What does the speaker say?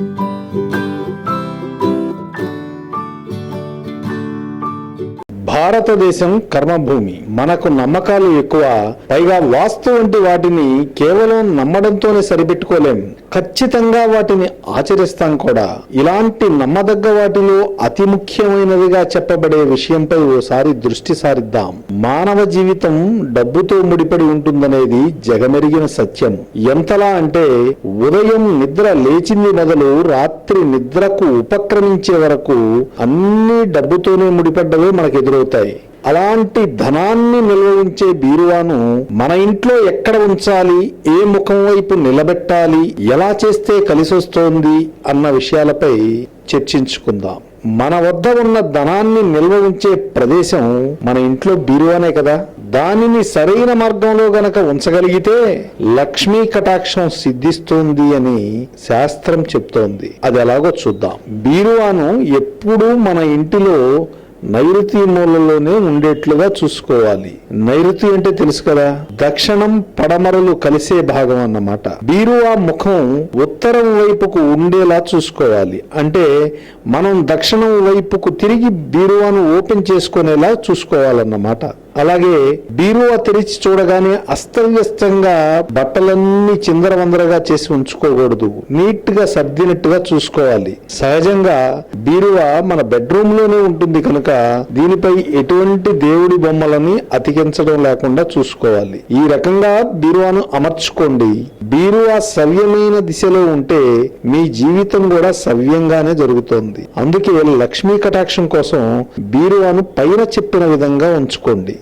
Thank you. భారతదేశం కర్మభూమి. మనకు నమ్మకాలు ఎక్కువ పైగా వాస్తు వంటి వాటిని కేవలం నమ్మడంతోనే సరిపెట్టుకోలేం. ఖచ్చితంగా వాటిని ఆచరిస్తాం కూడా. ఇలాంటి నమ్మదగ్గ వాటిలో అతి ముఖ్యమైనదిగా చెప్పబడే విషయంపై ఓసారి దృష్టి సారిద్దాం. మానవ జీవితం డబ్బుతో ముడిపడి ఉంటుందనేది జగమెరిగిన సత్యం. ఎంతలా అంటే ఉదయం నిద్ర లేచింది మొదలు రాత్రి నిద్రకు ఉపక్రమించే వరకు అన్ని డబ్బుతోనే ముడిపడ్డవే మనకు అవుతాయి అలాంటి ధనాన్ని నిల్వ ఉంచే బీరువాను మన ఇంట్లో ఎక్కడ ఉంచాలి ఏ ముఖం వైపు నిలబెట్టాలి ఎలా చేస్తే కలిసొస్తోంది అన్న విషయాలపై చర్చించుకుందాం. మన వద్ద ఉన్న ధనాన్ని నిల్వ ఉంచే ప్రదేశం మన ఇంట్లో బీరువానే కదా. దానిని సరైన మార్గంలో గనక ఉంచగలిగితే లక్ష్మీ కటాక్షం సిద్ధిస్తుంది అని శాస్త్రం చెప్తోంది. అది ఎలాగో చూద్దాం. బీరువాను ఎప్పుడూ మన ఇంటిలో నైరుతి మూలలోనే ఉండేట్లుగా చూసుకోవాలి. నైరుతి అంటే తెలుసు కదా? దక్షిణం పడమరలు కలిసే భాగం అన్నమాట. బీరువా ముఖం ఉత్తరం వైపుకు ఉండేలా చూసుకోవాలి. అంటే మనం దక్షిణం వైపుకు తిరిగి బీరువాను ఓపెన్ చేసుకునేలా చూసుకోవాలన్నమాట. అలాగే బీరువా తెరిచి చూడగానే అస్తవ్యస్తంగా బట్టలన్నీ చిందరవందరగా చేసి ఉంచుకోకూడదు. నీట్గా సర్దినట్టుగా చూసుకోవాలి. సహజంగా బీరువా మన బెడ్రూమ్లోనే ఉంటుంది కనుక దీనిపై ఎటువంటి దేవుడి బొమ్మలని అతికించడం లేకుండా చూసుకోవాలి. ఈ రకంగా బీరువాను అమర్చుకోండి. బీరువా సవ్యమైన దిశలో ఉంటే మీ జీవితం కూడా సవ్యంగానే జరుగుతోంది. అందుకే లక్ష్మీ కటాక్షం కోసం బీరువాను పైన చెప్పిన విధంగా ఉంచుకోండి.